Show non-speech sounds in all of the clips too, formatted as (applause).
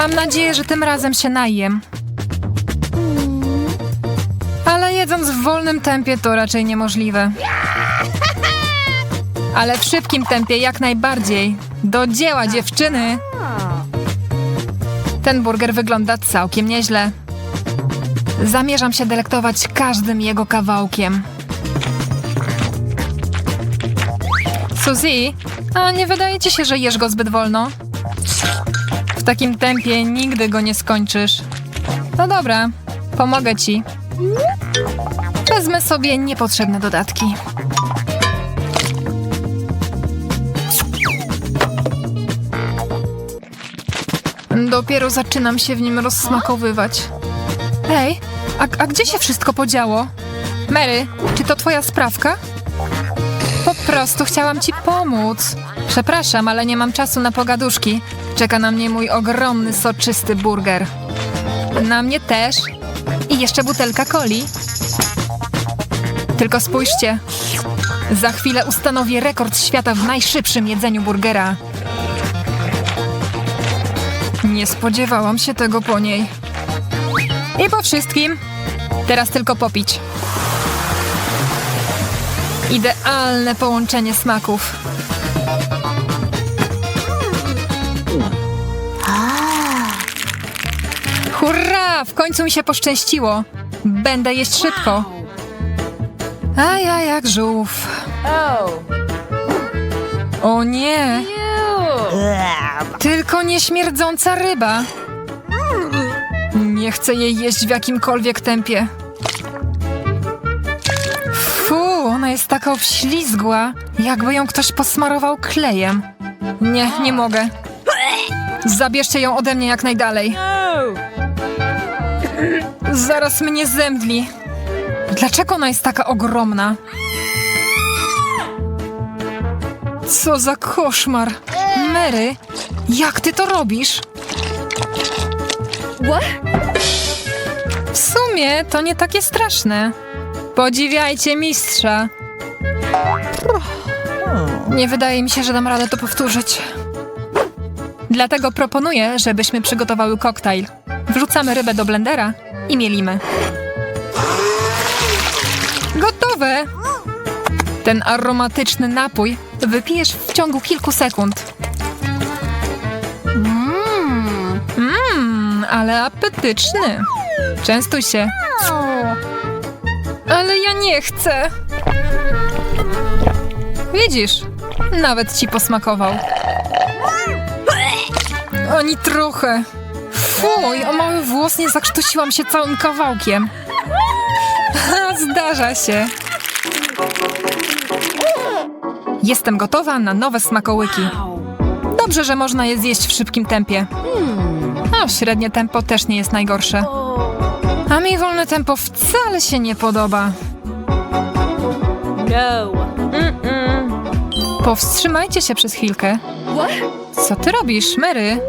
Mam nadzieję, że tym razem się najem. Ale jedząc w wolnym tempie to raczej niemożliwe. Ale w szybkim tempie jak najbardziej. Do dzieła, dziewczyny! Ten burger wygląda całkiem nieźle. Zamierzam się delektować każdym jego kawałkiem. Suzy, a nie wydaje ci się, że jesz go zbyt wolno? W takim tempie nigdy go nie skończysz. No dobra, pomogę ci. Wezmę sobie niepotrzebne dodatki. Dopiero zaczynam się w nim rozsmakowywać. Ej, a, a gdzie się wszystko podziało? Mary, czy to twoja sprawka? Po prostu chciałam ci pomóc. Przepraszam, ale nie mam czasu na pogaduszki. Czeka na mnie mój ogromny, soczysty burger. Na mnie też. I jeszcze butelka coli. Tylko spójrzcie. Za chwilę ustanowię rekord świata w najszybszym jedzeniu burgera. Nie spodziewałam się tego po niej. I po wszystkim. Teraz tylko popić. Idealne połączenie smaków. Hurra! W końcu mi się poszczęściło. Będę jeść szybko. A ja jak żółw. O nie! Tylko nieśmierdząca ryba. Nie chcę jej jeść w jakimkolwiek tempie. Fu, ona jest taka obślizgła, jakby ją ktoś posmarował klejem. Nie, nie mogę. Zabierzcie ją ode mnie jak najdalej. Zaraz mnie zemdli. Dlaczego ona jest taka ogromna? Co za koszmar. Mary, jak ty to robisz? W sumie to nie takie straszne. Podziwiajcie mistrza. Nie wydaje mi się, że dam radę to powtórzyć. Dlatego proponuję, żebyśmy przygotowały koktajl. Wrzucamy rybę do blendera i mielimy. Gotowe! Ten aromatyczny napój wypijesz w ciągu kilku sekund. Mmm, ale apetyczny. Częstuj się. Ale ja nie chcę. Widzisz, nawet ci posmakował. Ani trochę. Fuj, o mały włos nie zakrztusiłam się całym kawałkiem. (laughs) Zdarza się. Jestem gotowa na nowe smakołyki. Dobrze, że można je zjeść w szybkim tempie. No, średnie tempo też nie jest najgorsze. A mi wolne tempo wcale się nie podoba. Powstrzymajcie się przez chwilkę. Co ty robisz, Mary?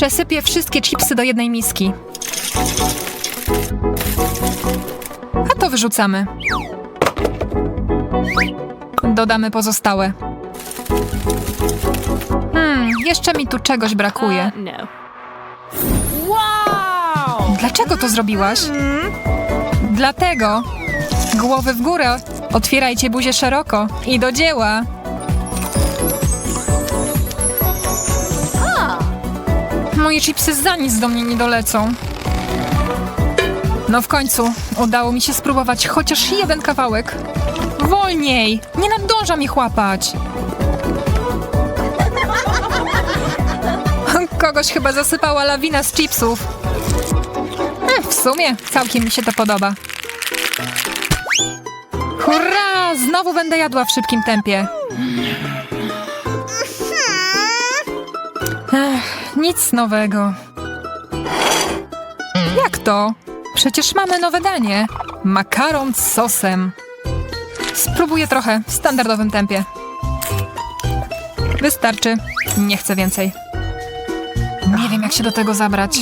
Przesypię wszystkie chipsy do jednej miski. A to wyrzucamy. Dodamy pozostałe. Hmm, jeszcze mi tu czegoś brakuje. No. Wow! Dlaczego to zrobiłaś? Dlatego. Głowy w górę. Otwierajcie buzię szeroko. I do dzieła. Moje chipsy za nic do mnie nie dolecą. No w końcu udało mi się spróbować chociaż jeden kawałek. Wolniej! Nie nadążam ich łapać. (laughs) Kogoś chyba zasypała lawina z chipsów. Hmm, w sumie całkiem mi się to podoba. Hurra! Znowu będę jadła w szybkim tempie. Ech, nic nowego. Jak to? Przecież mamy nowe danie. Makaron z sosem. Spróbuję trochę w standardowym tempie. Wystarczy. Nie chcę więcej. Nie wiem, jak się do tego zabrać.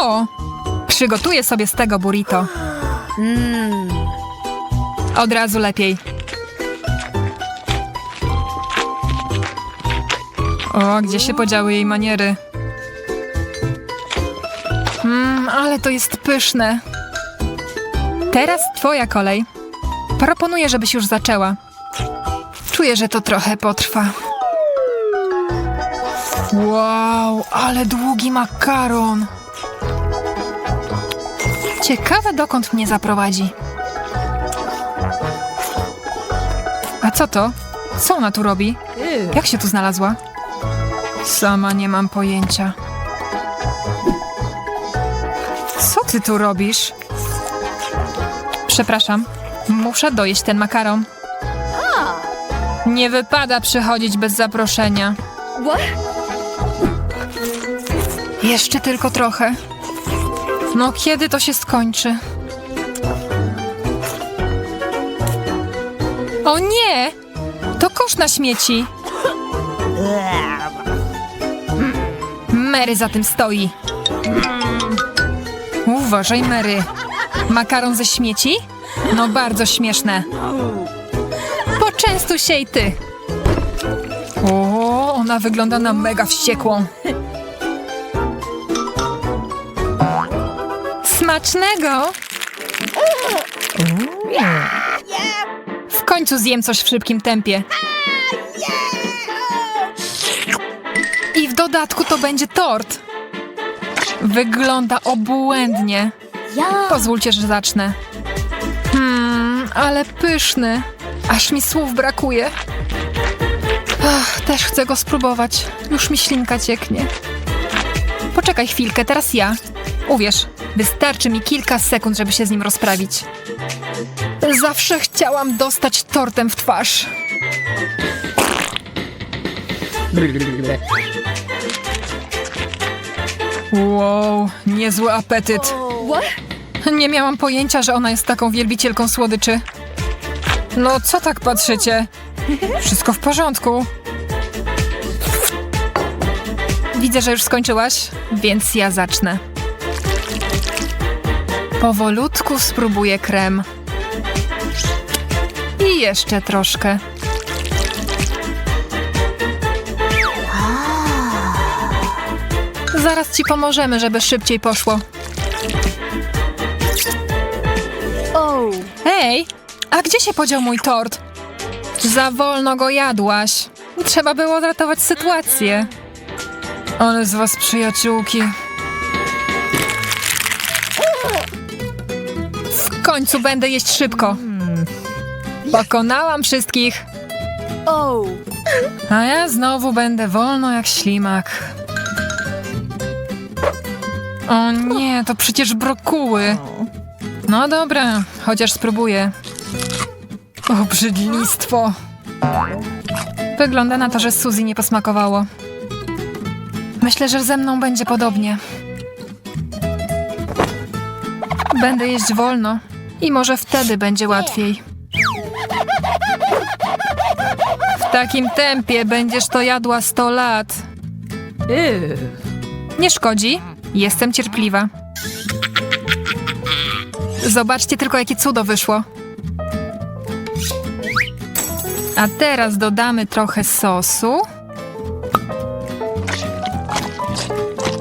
O! Przygotuję sobie z tego burrito. Od razu lepiej. O, gdzie się podziały jej maniery? Mmm, ale to jest pyszne. Teraz twoja kolej. Proponuję, żebyś już zaczęła. Czuję, że to trochę potrwa. Wow, ale długi makaron. Ciekawe, dokąd mnie zaprowadzi. A co to? Co ona tu robi? Jak się tu znalazła? Sama nie mam pojęcia. Co ty tu robisz? Przepraszam, muszę dojeść ten makaron. Nie wypada przychodzić bez zaproszenia. Jeszcze tylko trochę. No kiedy to się skończy? O nie! To kosz na śmieci. (laughs) Mary za tym stoi. Uważaj, Mary. Makaron ze śmieci? No bardzo śmieszne. Poczęstuj się i ty. O, ona wygląda na mega wściekłą. Smacznego! W końcu zjem coś w szybkim tempie. Dodatku to będzie tort. Wygląda obłędnie. Pozwólcie, że zacznę. Hmm, ale pyszny. Aż mi słów brakuje. Ach, też chcę go spróbować. Już mi ślinka cieknie. Poczekaj chwilkę, teraz ja. Uwierz, wystarczy mi kilka sekund, żeby się z nim rozprawić. Zawsze chciałam dostać tortem w twarz. (laughs) Wow, niezły apetyt. Nie miałam pojęcia, że ona jest taką wielbicielką słodyczy. No, co tak patrzycie? Wszystko w porządku. Widzę, że już skończyłaś, więc ja zacznę. Powolutku spróbuję krem. I jeszcze troszkę. Zaraz ci pomożemy, żeby szybciej poszło. Hej, a gdzie się podział mój tort? Za wolno go jadłaś. Trzeba było ratować sytuację. Ale z was przyjaciółki. W końcu będę jeść szybko. Pokonałam wszystkich. A ja znowu będę wolno jak ślimak. O nie, to przecież brokuły. No dobra, chociaż spróbuję. Obrzydlistwo. Wygląda na to, że Suzy nie posmakowało. Myślę, że ze mną będzie podobnie. Będę jeść wolno i może wtedy będzie łatwiej. W takim tempie będziesz to jadła 100 lat. Nie szkodzi. Jestem cierpliwa. Zobaczcie tylko, jakie cudo wyszło. A teraz dodamy trochę sosu.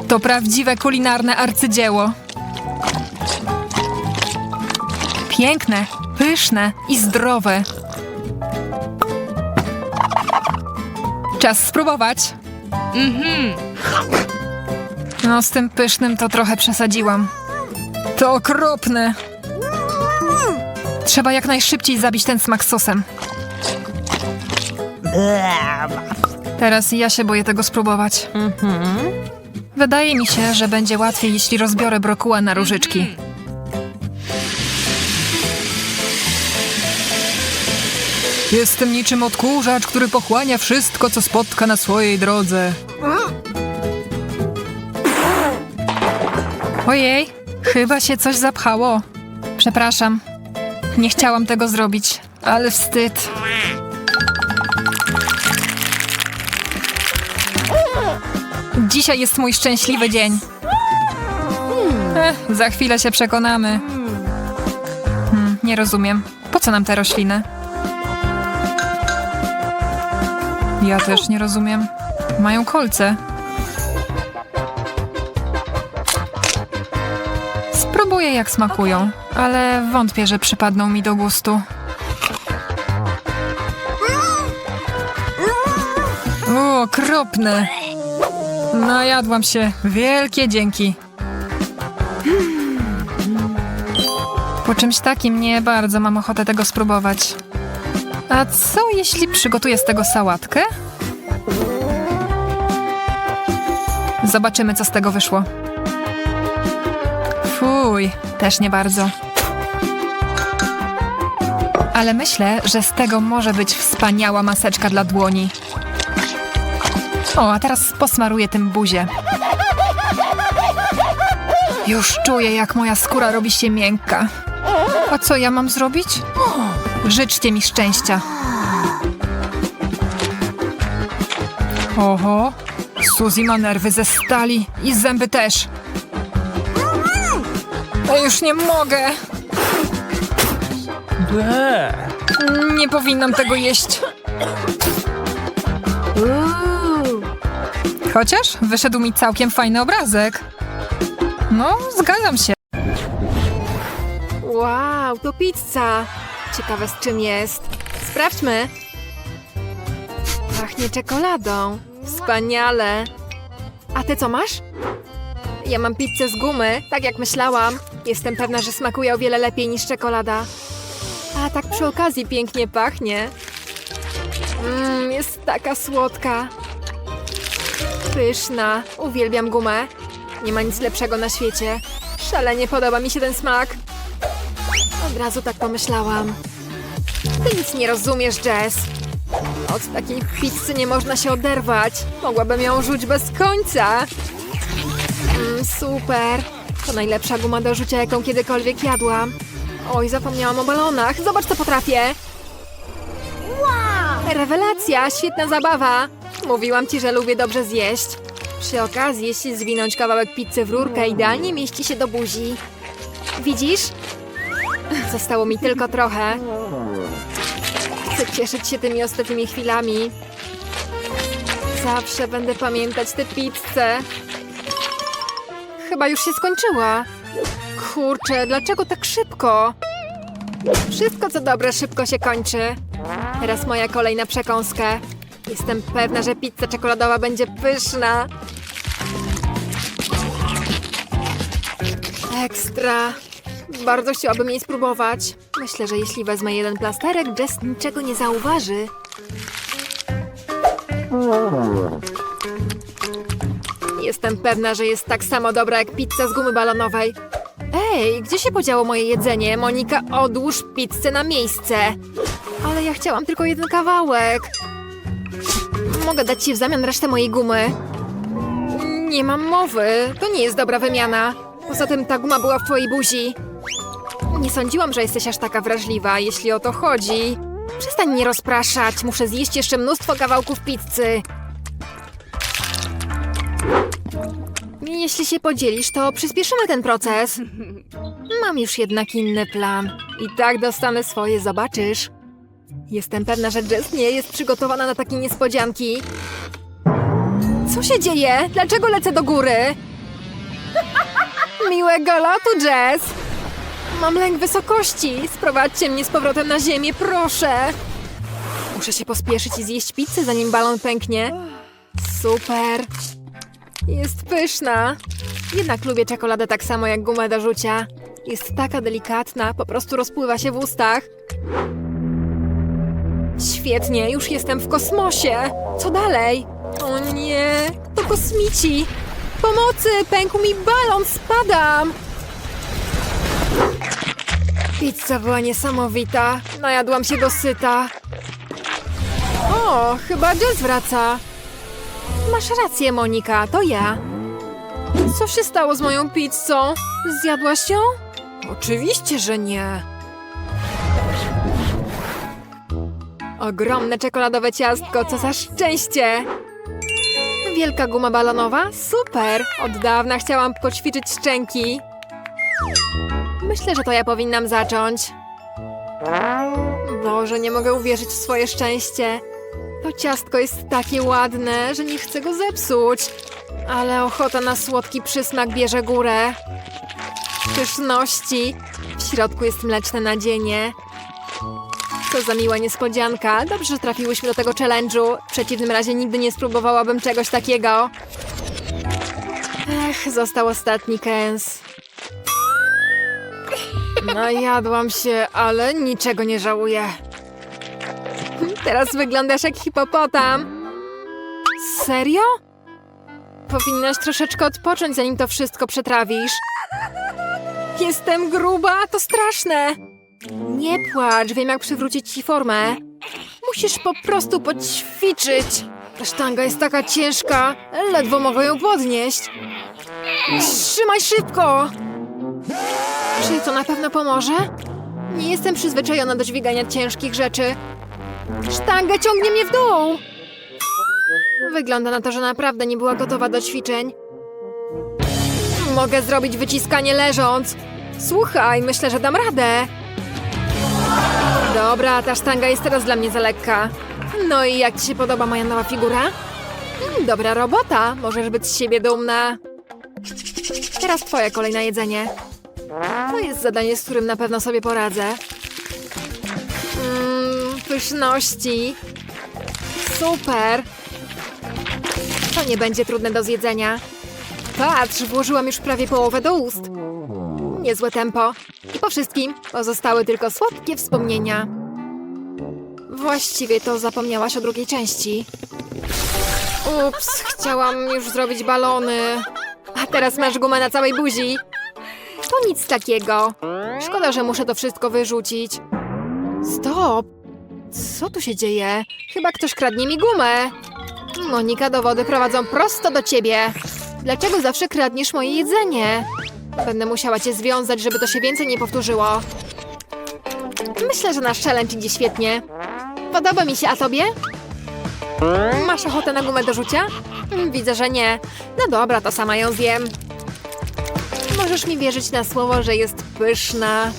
To prawdziwe kulinarne arcydzieło. Piękne, pyszne i zdrowe. Czas spróbować. No, z tym pysznym to trochę przesadziłam. To okropne. Trzeba jak najszybciej zabić ten smak sosem. Teraz ja się boję tego spróbować. Wydaje mi się, że będzie łatwiej, jeśli rozbiorę brokuła na różyczki. Jestem niczym odkurzacz, który pochłania wszystko, co spotka na swojej drodze. Ojej, chyba się coś zapchało. Przepraszam. Nie chciałam tego zrobić, ale wstyd. Dzisiaj jest mój szczęśliwy dzień. Eh, za chwilę się przekonamy. Hmm, nie rozumiem. Po co nam te rośliny? Ja też nie rozumiem. Mają kolce. Jak smakują, ale wątpię, że przypadną mi do gustu. O, okropne. Najadłam się. Wielkie dzięki. Po czymś takim nie bardzo mam ochotę tego spróbować. A co jeśli przygotuję z tego sałatkę? Zobaczymy, co z tego wyszło. Fuj, też nie bardzo. Ale myślę, że z tego może być wspaniała maseczka dla dłoni. O, a teraz posmaruję tym buzię. Już czuję, jak moja skóra robi się miękka. A co ja mam zrobić? Życzcie mi szczęścia. Oho, Suzy ma nerwy ze stali i zęby też. A już nie mogę. Nie powinnam tego jeść. Chociaż wyszedł mi całkiem fajny obrazek. No, zgadzam się. Wow, to pizza! Ciekawe z czym jest. Sprawdźmy. Pachnie czekoladą. Wspaniale. A ty co masz? Ja mam pizzę z gumy, tak jak myślałam. Jestem pewna, że smakuje o wiele lepiej niż czekolada. A tak przy okazji pięknie pachnie. Mmm, jest taka słodka. Pyszna. Uwielbiam gumę. Nie ma nic lepszego na świecie. Szalenie podoba mi się ten smak. Od razu tak pomyślałam. Ty nic nie rozumiesz, Jess. Od takiej pizzy nie można się oderwać. Mogłabym ją rzuć bez końca. Mm, super. To najlepsza guma do rzucia, jaką kiedykolwiek jadłam. Oj, zapomniałam o balonach. Zobacz, co potrafię. Rewelacja, świetna zabawa. Mówiłam ci, że lubię dobrze zjeść. Przy okazji, jeśli zwinąć kawałek pizzy w rurkę, idealnie mieści się do buzi. Widzisz? Zostało mi tylko trochę. Chcę cieszyć się tymi ostatnimi chwilami. Zawsze będę pamiętać tę pizzę. Chyba już się skończyła. Kurczę, dlaczego tak szybko? Wszystko co dobre szybko się kończy. Teraz moja kolej na przekąskę. Jestem pewna, że pizza czekoladowa będzie pyszna. Ekstra. Bardzo chciałabym jej spróbować. Myślę, że jeśli wezmę jeden plasterek, Jess niczego nie zauważy. Jestem pewna, że jest tak samo dobra jak pizza z gumy balonowej. Ej, gdzie się podziało moje jedzenie? Monika, odłóż pizzę na miejsce. Ale ja chciałam tylko jeden kawałek. Mogę dać ci w zamian resztę mojej gumy. Nie mam mowy. To nie jest dobra wymiana. Poza tym ta guma była w twojej buzi. Nie sądziłam, że jesteś aż taka wrażliwa, jeśli o to chodzi. Przestań mnie rozpraszać. Muszę zjeść jeszcze mnóstwo kawałków pizzy. Jeśli się podzielisz, to przyspieszymy ten proces. Mam już jednak inny plan. I tak dostanę swoje, zobaczysz. Jestem pewna, że Jess nie jest przygotowana na takie niespodzianki. Co się dzieje? Dlaczego lecę do góry? (laughs) Miłego lotu, Jess! Mam lęk wysokości. Sprowadźcie mnie z powrotem na ziemię, proszę. Muszę się pospieszyć i zjeść pizzę, zanim balon pęknie. Super. Jest pyszna. Jednak lubię czekoladę tak samo jak gumę do rzucia. Jest taka delikatna, po prostu rozpływa się w ustach. Świetnie, już jestem w kosmosie. Co dalej? O nie, to kosmici. Pomocy, pękł mi balon, spadam. Pizza była niesamowita. Najadłam się dosyta. O, chyba Jess wraca. Masz rację, Monika, to ja. Co się stało z moją pizzą? Zjadłaś ją? Oczywiście, że nie. Ogromne czekoladowe ciastko, co za szczęście! Wielka guma balonowa? Super! Od dawna chciałam poćwiczyć szczęki. Myślę, że to ja powinnam zacząć. Boże, nie mogę uwierzyć w swoje szczęście. To ciastko jest takie ładne, że nie chcę go zepsuć. Ale ochota na słodki przysmak bierze górę. Pyszności. W środku jest mleczne nadzienie. Co za miła niespodzianka. Dobrze, że trafiłyśmy do tego challenge'u. W przeciwnym razie nigdy nie spróbowałabym czegoś takiego. Ech, został ostatni kęs. Najadłam się, ale niczego nie żałuję. Teraz wyglądasz jak hipopotam. Serio? Powinnaś troszeczkę odpocząć, zanim to wszystko przetrawisz. Jestem gruba, to straszne. Nie płacz, wiem jak przywrócić ci formę. Musisz po prostu poćwiczyć. Ta sztanga jest taka ciężka, ledwo mogę ją podnieść. Trzymaj szybko! Czy to na pewno pomoże? Nie jestem przyzwyczajona do dźwigania ciężkich rzeczy. Sztanga ciągnie mnie w dół! Wygląda na to, że naprawdę nie była gotowa do ćwiczeń. Mogę zrobić wyciskanie leżąc. Słuchaj, myślę, że dam radę. Dobra, ta sztanga jest teraz dla mnie za lekka. No i jak ci się podoba moja nowa figura? Mm, dobra robota, możesz być z siebie dumna. Teraz twoje kolejne jedzenie. To jest zadanie, z którym na pewno sobie poradzę. Pyszności. Super. To nie będzie trudne do zjedzenia. Patrz, włożyłam już prawie połowę do ust. Niezłe tempo. I po wszystkim pozostały tylko słodkie wspomnienia. Właściwie to zapomniałaś o drugiej części. Ups, chciałam już zrobić balony. A teraz masz gumę na całej buzi. To nic takiego. Szkoda, że muszę to wszystko wyrzucić. Stop! Co tu się dzieje? Chyba ktoś kradnie mi gumę. Monika, dowody prowadzą prosto do ciebie. Dlaczego zawsze kradniesz moje jedzenie? Będę musiała cię związać, żeby to się więcej nie powtórzyło. Myślę, że nasz challenge idzie świetnie. Podoba mi się, a tobie? Masz ochotę na gumę do rzucia? Mm, Widzę, że nie. No dobra, to sama ją zjem. Możesz mi wierzyć na słowo, że jest pyszna.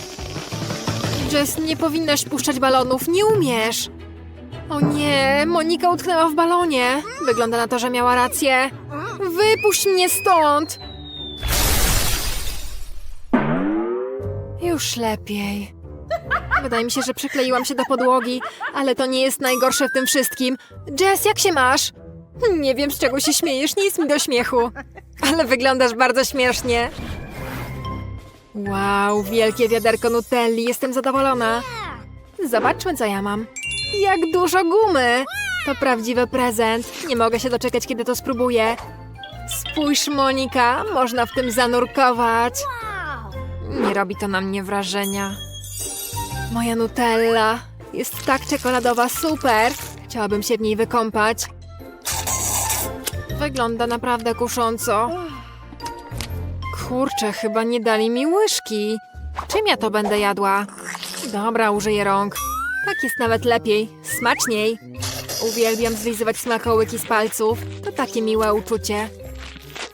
Jess, nie powinnaś puszczać balonów, nie umiesz. O nie, Monika utknęła w balonie. Wygląda na to, że miała rację. Wypuść mnie stąd! Już lepiej. Wydaje mi się, że przykleiłam się do podłogi, ale to nie jest najgorsze w tym wszystkim. Jess, jak się masz? Nie wiem, z czego się śmiejesz, nie jest mi do śmiechu. Ale wyglądasz bardzo śmiesznie. Wow, wielkie wiaderko Nutelli, jestem zadowolona. Zobaczmy, co ja mam. Jak dużo gumy! To prawdziwy prezent. Nie mogę się doczekać, kiedy to spróbuję. Spójrz, Monika, można w tym zanurkować. Nie robi to na mnie wrażenia. Moja Nutella jest tak czekoladowa, super! Chciałabym się w niej wykąpać. Wygląda naprawdę kusząco. Kurczę, chyba nie dali mi łyżki. Czym ja to będę jadła? Dobra, użyję rąk. Tak jest nawet lepiej, smaczniej. Uwielbiam zlizywać smakołyki z palców. To takie miłe uczucie.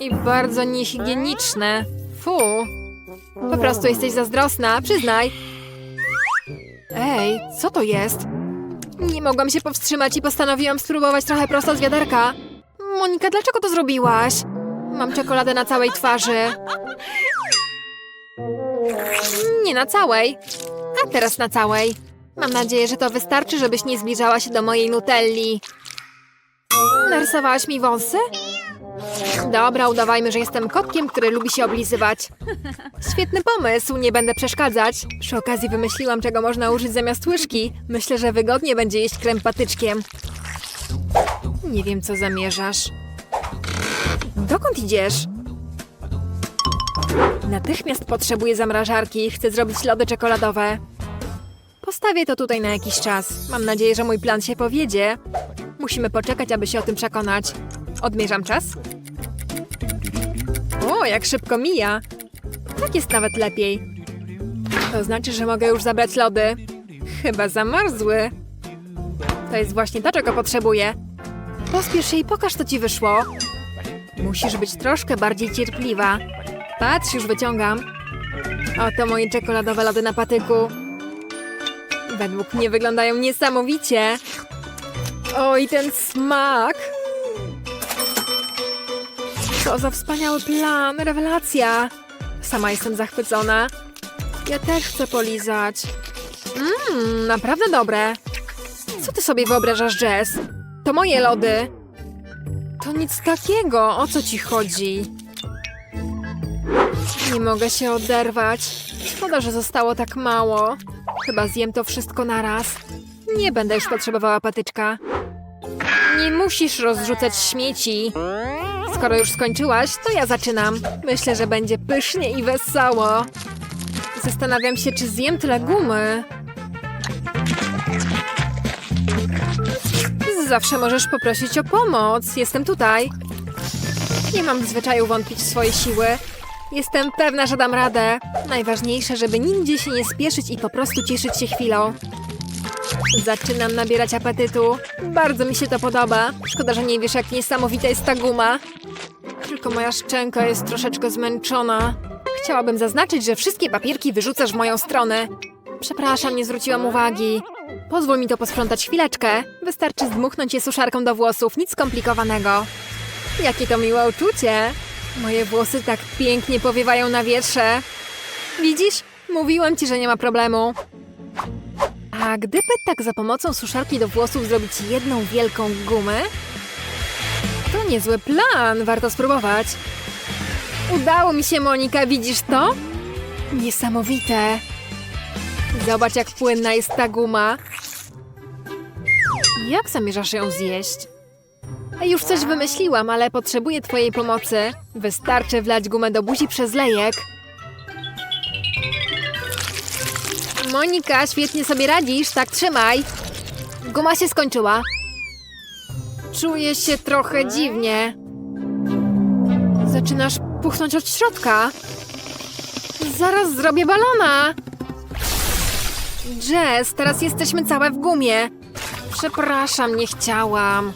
I bardzo niehigieniczne. Fu. Po prostu jesteś zazdrosna, przyznaj. Ej, co to jest? Nie mogłam się powstrzymać i postanowiłam spróbować trochę prosto z wiaderka. Monika, dlaczego to zrobiłaś? Mam czekoladę na całej twarzy. Nie na całej. A teraz na całej. Mam nadzieję, że to wystarczy, żebyś nie zbliżała się do mojej Nutelli. Narysowałaś mi wąsy? Dobra, udawajmy, że jestem kotkiem, który lubi się oblizywać. Świetny pomysł, nie będę przeszkadzać. Przy okazji wymyśliłam, czego można użyć zamiast łyżki. Myślę, że wygodnie będzie jeść krem patyczkiem. Nie wiem, co zamierzasz. Dokąd idziesz? Natychmiast potrzebuję zamrażarki. Chcę zrobić lody czekoladowe. Postawię to tutaj na jakiś czas. Mam nadzieję, że mój plan się powiedzie. Musimy poczekać, aby się o tym przekonać. Odmierzam czas. O, jak szybko mija. Tak jest nawet lepiej. To znaczy, że mogę już zabrać lody. Chyba zamarzły. To jest właśnie to, czego potrzebuję. Pospiesz się i pokaż, co ci wyszło. Musisz być troszkę bardziej cierpliwa. Patrz, już wyciągam. Oto moje czekoladowe lody na patyku. Według mnie wyglądają niesamowicie. Oj, ten smak! Co za wspaniały plan, rewelacja! Sama jestem zachwycona. Ja też chcę polizać. Mmm, naprawdę dobre. Co ty sobie wyobrażasz, Jess? To moje lody. To nic takiego, o co ci chodzi? Nie mogę się oderwać. Szkoda, że zostało tak mało. Chyba zjem to wszystko naraz. Nie będę już potrzebowała patyczka. Nie musisz rozrzucać śmieci. Skoro już skończyłaś, to ja zaczynam. Myślę, że będzie pysznie i wesoło. Zastanawiam się, czy zjem tyle gumy. Zawsze możesz poprosić o pomoc. Jestem tutaj. Nie mam w zwyczaju wątpić w swoje siły. Jestem pewna, że dam radę. Najważniejsze, żeby nigdzie się nie spieszyć i po prostu cieszyć się chwilą. Zaczynam nabierać apetytu. Bardzo mi się to podoba. Szkoda, że nie wiesz, jak niesamowita jest ta guma. Tylko moja szczęka jest troszeczkę zmęczona. Chciałabym zaznaczyć, że wszystkie papierki wyrzucasz w moją stronę. Przepraszam, nie zwróciłam uwagi. Pozwól mi to posprzątać chwileczkę. Wystarczy zdmuchnąć je suszarką do włosów, nic skomplikowanego. Jakie to miłe uczucie. Moje włosy tak pięknie powiewają na wietrze. Widzisz? Mówiłam ci, że nie ma problemu. A gdyby tak za pomocą suszarki do włosów zrobić jedną wielką gumę? To niezły plan, warto spróbować. Udało mi się, Monika, widzisz to? Niesamowite. Zobacz, jak płynna jest ta guma. Jak zamierzasz ją zjeść? Już coś wymyśliłam, ale potrzebuję twojej pomocy. Wystarczy wlać gumę do buzi przez lejek. Monika, świetnie sobie radzisz, tak trzymaj. Guma się skończyła. Czuję się trochę dziwnie. Zaczynasz puchnąć od środka. Zaraz zrobię balona. Jess, teraz jesteśmy całe w gumie. Przepraszam, nie chciałam.